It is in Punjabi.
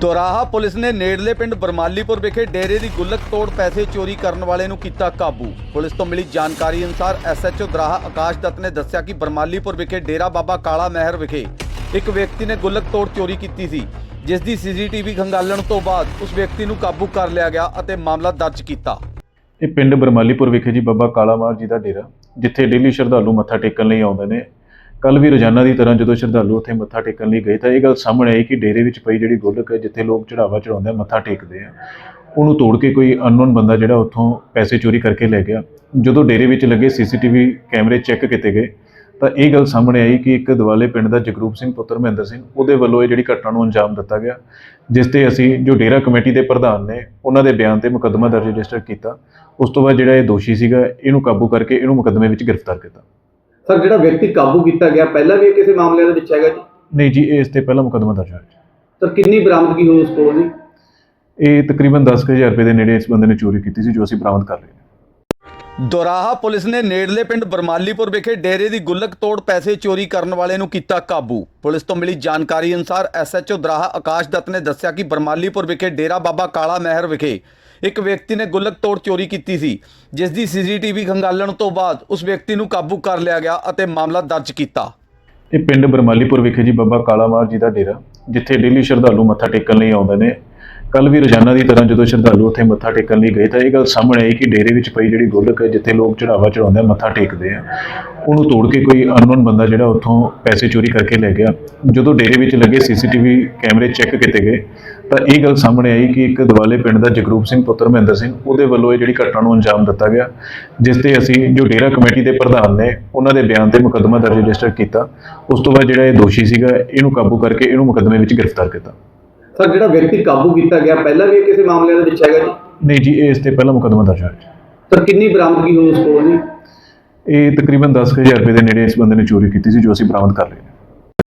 ਦੋਰਾਹਾ ਪੁਲਿਸ ਨੇ ਨੇੜਲੇ ਪਿੰਡ ਬਰਮਾਲੀਪੁਰ ਵਿਖੇ ਡੇਰੇ ਦੀ ਗੁੱਲਕ ਤੋੜ ਪੈਸੇ ਚੋਰੀ ਕਰਨ ਵਾਲੇ ਨੂੰ ਕੀਤਾ ਕਾਬੂ। ਪੁਲਿਸ ਤੋਂ ਮਿਲੀ ਜਾਣਕਾਰੀ ਅਨੁਸਾਰ ਐਸਐਚਓ ਦਰਾਹਾ ਆਕਾਸ਼ ਦੱਤ ਨੇ ਦੱਸਿਆ ਕਿ ਬਰਮਾਲੀਪੁਰ ਵਿਖੇ ਡੇਰਾ ਬਾਬਾ ਕਾਲਾ ਮਹਿਰ ਵਿਖੇ ਇੱਕ ਵਿਅਕਤੀ ਨੇ ਗੁੱਲਕ ਤੋੜ ਚੋਰੀ ਕੀਤੀ ਸੀ, ਜਿਸ ਦੀ ਸੀਸੀਟੀਵੀ ਖੰਗਾਲਣ ਤੋਂ ਬਾਅਦ ਉਸ ਵਿਅਕਤੀ ਨੂੰ ਕਾਬੂ ਕਰ ਲਿਆ ਗਿਆ ਅਤੇ ਮਾਮਲਾ ਦਰਜ ਕੀਤਾ। ਇਹ ਪਿੰਡ ਬਰਮਾਲੀਪੁਰ ਵਿਖੇ ਜੀ ਬਾਬਾ ਕਾਲਾ ਕਾਲਾਮਾਰ ਜੀ ਦਾ ਡੇਰਾ, ਜਿੱਥੇ ਡੇਲੀ ਸ਼ਰਧਾਲੂ ਮੱਥਾ ਟੇਕਣ ਲਈ ਆਉਂਦੇ ਨੇ ਕੱਲ ਵੀ ਰੋਜ਼ਾਨਾ ਦੀ ਤਰ੍ਹਾਂ ਜਦੋਂ ਸ਼ਰਧਾਲੂ ਉੱਥੇ ਮੱਥਾ ਟੇਕਣ ਲਈ ਗਏ ਤਾਂ ਇਹ ਗੱਲ ਸਾਹਮਣੇ ਆਈ ਕਿ ਡੇਰੇ ਵਿੱਚ ਪਈ ਜਿਹੜੀ ਗੋਲਕ ਹੈ, ਜਿੱਥੇ ਲੋਕ ਚੜਾਵਾ ਚੜਾਉਂਦੇ ਆ, ਮੱਥਾ ਟੇਕਦੇ ਆ, ਉਹਨੂੰ ਤੋੜ ਕੇ ਕੋਈ ਅਨਨੋਨ ਬੰਦਾ ਜਿਹੜਾ ਉੱਥੋਂ ਪੈਸੇ ਚੋਰੀ ਕਰਕੇ ਲੈ ਗਿਆ। ਜਦੋਂ ਡੇਰੇ ਵਿੱਚ ਲੱਗੇ ਸੀਸੀਟੀਵੀ ਕੈਮਰੇ ਚੈੱਕ ਕੀਤੇ ਗਏ, ਤਾਂ ਇਹ ਗੱਲ ਸਾਹਮਣੇ ਆਈ ਕਿ ਇੱਕ ਦਿਵਾਲੇ ਪਿੰਡ ਦਾ ਜਗਰੂਪ ਸਿੰਘ ਪੁੱਤਰ ਮਹਿੰਦਰ ਸਿੰਘ, ਉਹਦੇ ਵੱਲੋਂ ਇਹ ਜਿਹੜੀ ਘਟਨਾ ਨੂੰ ਅੰਜਾਮ ਦਿੱਤਾ ਗਿਆ, ਜਿਸ ਤੇ ਅਸੀਂ ਜੋ ਡੇਰਾ ਕਮੇਟੀ ਦੇ ਪ੍ਰਧਾਨ ਨੇ, ਉਹਨਾਂ ਦੇ ਬਿਆਨ ਤੇ ਮੁਕੱਦਮਾ ਦਰਜ ਰਜਿਸਟਰ ਕੀਤਾ। ਉਸ ਤੋਂ ਬਾਅਦ ਜਿਹੜਾ ਇਹ ਦੋਸ਼ੀ ਸੀਗਾ, ਇਹਨੂੰ ਕਾਬੂ ਕਰਕੇ ਇਹਨੂੰ ਮੁਕੱਦਮੇ ਵਿੱਚ ਗ੍ਰਿਫਤਾਰ ਕੀਤਾ। ਸਰ ਜਿਹੜਾ ਵਿਅਕਤੀ ਕਾਬੂ ਕੀਤਾ ਗਿਆ ਪਹਿਲਾਂ ਵੀ ਇਹ ਕਿਸੇ ਮਾਮਲੇ ਦੇ ਵਿੱਚ ਹੈਗਾ ਜੀ? ਨਹੀਂ ਜੀ ਇਸ ਤੇ ਪਹਿਲਾ ਮੁਕੱਦਮਾ ਦਰਜ ਹੋਇਆ ਸਰ ਕਿੰਨੀ ਬਰਾਮਦਗੀ ਹੋਈ ਉਸ ਕੋਲ ਜੀ? ਇਹ ਤਕਰੀਬਨ 10000 ਰੁਪਏ ਦੇ ਨੇੜੇ ਇਸ ਬੰਦੇ ਨੇ ਚੋਰੀ ਕੀਤੀ ਸੀ ਜੋ ਅਸੀਂ ਬਰਾਮਦ ਕਰ ਲਏ ਨੇ। ਦੋਰਾਹਾ ਪੁਲਿਸ ਨੇ ਨੇੜਲੇ ਪਿੰਡ ਬਰਮਾਲੀਪੁਰ ਵਿਖੇ ਡੇਰੇ ਦੀ ਗੁੱਲਕ ਤੋੜ ਪੈਸੇ ਚੋਰੀ ਕਰਨ ਵਾਲੇ ਨੂੰ ਕੀਤਾ ਕਾਬੂ। ਪੁਲਿਸ ਤੋਂ ਮਿਲੀ ਜਾਣਕਾਰੀ ਅਨੁਸਾਰ ਐਸਐਚਓ ਦਰਾਹਾ ਆਕਾਸ਼ ਦੱਤ ਨੇ ਦੱਸਿਆ ਕਿ ਬਰਮਾਲੀਪੁਰ ਵਿਖੇ ਡੇਰਾ ਬਾਬਾ ਕਾਲਾ ਮਹਿਰ ਵਿਖੇ ਇੱਕ ਵਿਅਕਤੀ ਨੇ ਗੁੱਲਕ ਤੋੜ ਚੋਰੀ ਕੀਤੀ ਸੀ ਜਿਸ ਦੀ ਸੀਸੀਟੀਵੀ ਖੰਗਾਲਣ ਤੋਂ ਬਾਅਦ ਉਸ ਵਿਅਕਤੀ ਨੂੰ ਕਾਬੂ ਕਰ ਲਿਆ ਗਿਆ ਅਤੇ ਮਾਮਲਾ ਦਰਜ ਕੀਤਾ। ਇਹ ਪਿੰਡ ਬਰਮਾਲੀਪੁਰ ਵਿਖੇ ਜੀ ਬਾਬਾ ਕਾਲਾਮਾਰ ਜੀ ਦਾ ਡੇਰਾ, ਜਿੱਥੇ ਡੇਲੀ ਸ਼ਰਧਾਲੂ ਮੱਥਾ ਟੇਕਣ ਲਈ ਆਉਂਦੇ ਨੇ। ਕੱਲ ਵੀ ਰੋਜ਼ਾਨਾ ਦੀ ਤਰ੍ਹਾਂ ਜਦੋਂ ਸ਼ਰਧਾਲੂ ਉੱਥੇ ਮੱਥਾ ਟੇਕਣ ਲਈ ਗਏ, ਤਾਂ ਇਹ ਗੱਲ ਸਾਹਮਣੇ ਆਈ ਕਿ ਡੇਰੇ ਵਿੱਚ ਪਈ ਜਿਹੜੀ ਗੋਲਕ ਹੈ, ਜਿੱਥੇ ਲੋਕ ਚੜਾਵਾ ਚੜਾਉਂਦੇ ਆ, ਮੱਥਾ ਟੇਕਦੇ ਆ, ਉਹਨੂੰ ਤੋੜ ਕੇ ਕੋਈ ਅਨਨੋਨ ਬੰਦਾ ਜਿਹੜਾ ਉੱਥੋਂ ਪੈਸੇ ਚੋਰੀ ਕਰਕੇ ਲੈ ਗਿਆ। ਜਦੋਂ ਡੇਰੇ ਵਿੱਚ ਲੱਗੇ ਸੀਸੀਟੀਵੀ ਕੈਮਰੇ ਚੈੱਕ ਕੀਤੇ ਗਏ ਤਾਂ ਇਹ ਗੱਲ ਸਾਹਮਣੇ ਆਈ ਕਿ ਇੱਕ ਦਿਵਾਲੇ ਪਿੰਡ ਦਾ ਜਗਰੂਪ ਸਿੰਘ ਪੁੱਤਰ ਮਹਿੰਦਰ ਸਿੰਘ ਉਹਦੇ ਵੱਲੋਂ ਇਹ ਜਿਹੜੀ ਘਟਨਾ ਨੂੰ ਅੰਜਾਮ ਦਿੱਤਾ ਗਿਆ ਜਿਸ ਤੇ ਅਸੀਂ ਜੋ ਡੇਰਾ ਕਮੇਟੀ ਦੇ ਪ੍ਰਧਾਨ ਨੇ ਉਹਨਾਂ ਦੇ ਬਿਆਨ ਤੇ ਮੁਕੱਦਮਾ ਦਰਜ ਰਜਿਸਟਰ ਕੀਤਾ। ਉਸ ਤੋਂ ਬਾਅਦ ਜਿਹੜਾ ਇਹ ਦੋਸ਼ੀ ਸੀਗਾ ਇਹਨੂੰ ਕਾਬੂ ਕਰਕੇ ਇਹਨੂੰ ਮੁਕੱਦਮੇ ਵਿੱਚ ਗ੍ਰਿਫਤਾਰ ਕੀਤਾ। ਸਰ ਜਿਹੜਾ ਵਿਅਕਤੀ ਕਾਬੂ ਕੀਤਾ ਗਿਆ ਪਹਿਲਾਂ ਵੀ ਕਿਸੇ ਮਾਮਲੇ ਦੇ ਵਿੱਚ ਹੈਗਾ ਜੀ? ਨਹੀਂ ਜੀ ਇਹ ਇਸ ਤੇ ਪਹਿਲਾ ਮੁਕੱਦਮਾ ਦਰਜ ਹੋਇਆ ਸਰ ਕਿੰਨੀ ਬਰਾਮਦਗੀ ਹੋਈ ਉਸ ਕੋਲ ਜੀ? ਇਹ ਤਕਰੀਬਨ 10000 ਰੁਪਏ ਦੇ ਨੇੜੇ ਇਸ ਬੰਦੇ ਨੇ ਚੋਰੀ ਕੀਤੀ ਸੀ ਜੋ ਅਸੀਂ ਬਰਾਮਦ ਕਰ ਲਏ